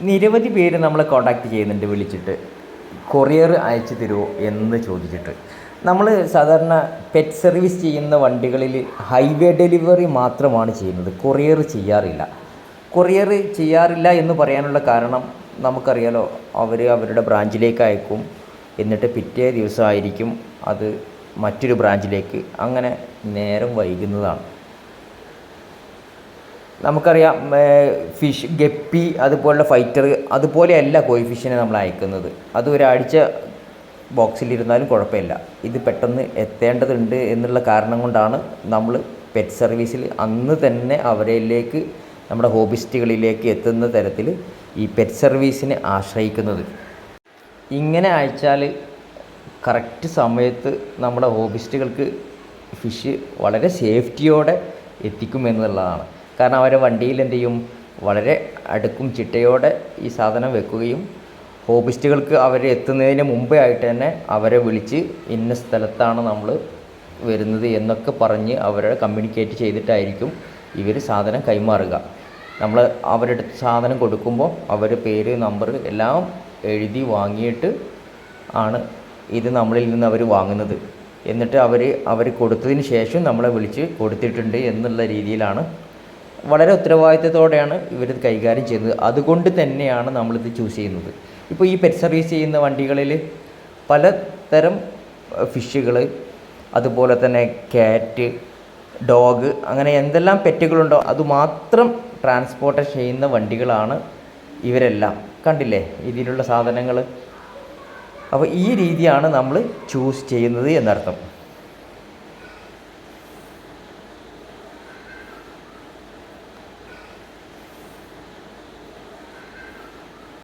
നിരവധി പേര് നമ്മളെ കോണ്ടാക്ട് ചെയ്യുന്നുണ്ട് വിളിച്ചിട്ട്. കൊറിയർ അയച്ചു തരുമോ എന്ന് ചോദിച്ചിട്ട്. നമ്മൾ സാധാരണ പെറ്റ് സർവീസ് ചെയ്യുന്ന വണ്ടികളിൽ ഹൈവേ ഡെലിവറി മാത്രമാണ് ചെയ്യുന്നത്. കൊറിയർ ചെയ്യാറില്ല. കൊറിയർ ചെയ്യാറില്ല എന്ന് പറയാനുള്ള കാരണം നമുക്കറിയാലോ അവർ അവരുടെ ബ്രാഞ്ചിലേക്ക് അയക്കും. എന്നിട്ട് പിറ്റേ ദിവസമായിരിക്കും അത് മറ്റൊരു ബ്രാഞ്ചിലേക്ക് അങ്ങനെ നേരം വൈകുന്നതാണ്. നമുക്കറിയാം ഫിഷ് ഗപ്പി അതുപോലുള്ള ഫൈറ്റർ അതുപോലെയല്ല കോഴി ഫിഷിനെ നമ്മൾ അയക്കുന്നത്. അത് ഒരാഴ്ച ബോക്സിലിരുന്നാലും കുഴപ്പമില്ല. ഇത് പെട്ടെന്ന് എത്തേണ്ടതുണ്ട് എന്നുള്ള കാരണം കൊണ്ടാണ് നമ്മൾ പെറ്റ് സർവീസിൽ അന്ന് തന്നെ അവരിലേക്ക് നമ്മുടെ ഹോബിസ്റ്റുകളിലേക്ക് എത്തുന്ന തരത്തിൽ ഈ പെറ്റ് സർവീസിനെ ആശ്രയിക്കുന്നത്. ഇങ്ങനെ അയച്ചാൽ കറക്റ്റ് സമയത്ത് നമ്മുടെ ഹോബിസ്റ്റുകൾക്ക് ഫിഷ് വളരെ സേഫ്റ്റിയോടെ എത്തിക്കും എന്നുള്ളതാണ് കാരണം അവരെ വണ്ടിയിൽ എന്ത് ചെയ്യും? വളരെ അടുക്കും ചിട്ടയോടെ ഈ സാധനം വെക്കുകയും ഹോബിസ്റ്റുകൾക്ക് അവർ എത്തുന്നതിന് മുമ്പേ ആയിട്ട് തന്നെ അവരെ വിളിച്ച് ഇന്ന സ്ഥലത്താണ് നമ്മൾ വരുന്നത് എന്നൊക്കെ പറഞ്ഞ് അവരെ കമ്മ്യൂണിക്കേറ്റ് ചെയ്തിട്ടായിരിക്കും ഇവർ സാധനം കൈമാറുക. നമ്മൾ അവരുടെ സാധനം കൊടുക്കുമ്പോൾ അവർ പേര് നമ്പർ എല്ലാം എഴുതി വാങ്ങിയിട്ട് ആണ് ഇത് നമ്മളിൽ നിന്ന് അവർ വാങ്ങുന്നത്. എന്നിട്ട് അവർ അവർ കൊടുത്തതിന് ശേഷം നമ്മളെ വിളിച്ച് കൊടുത്തിട്ടുണ്ട് എന്നുള്ള രീതിയിലാണ് വളരെ ഉത്തരവാദിത്തത്തോടെയാണ് ഇവരിത് കൈകാര്യം ചെയ്യുന്നത്. അതുകൊണ്ട് തന്നെയാണ് നമ്മളിത് ചൂസ് ചെയ്യുന്നത്. ഇപ്പോൾ ഈ പെറ്റ് സർവീസ് ചെയ്യുന്ന വണ്ടികളിൽ പലതരം ഫിഷുകൾ അതുപോലെ തന്നെ ക്യാറ്റ് ഡോഗ് അങ്ങനെ എന്തെല്ലാം പെറ്റുകളുണ്ടോ അതുമാത്രം ട്രാൻസ്പോർട്ട് ചെയ്യുന്ന വണ്ടികളാണ് ഇവരെല്ലാം. കണ്ടില്ലേ? ഇതിലുള്ള സാധനങ്ങൾ അപ്പോൾ ഈ രീതിയാണ് നമ്മൾ ചൂസ് ചെയ്യുന്നത് എന്നർത്ഥം.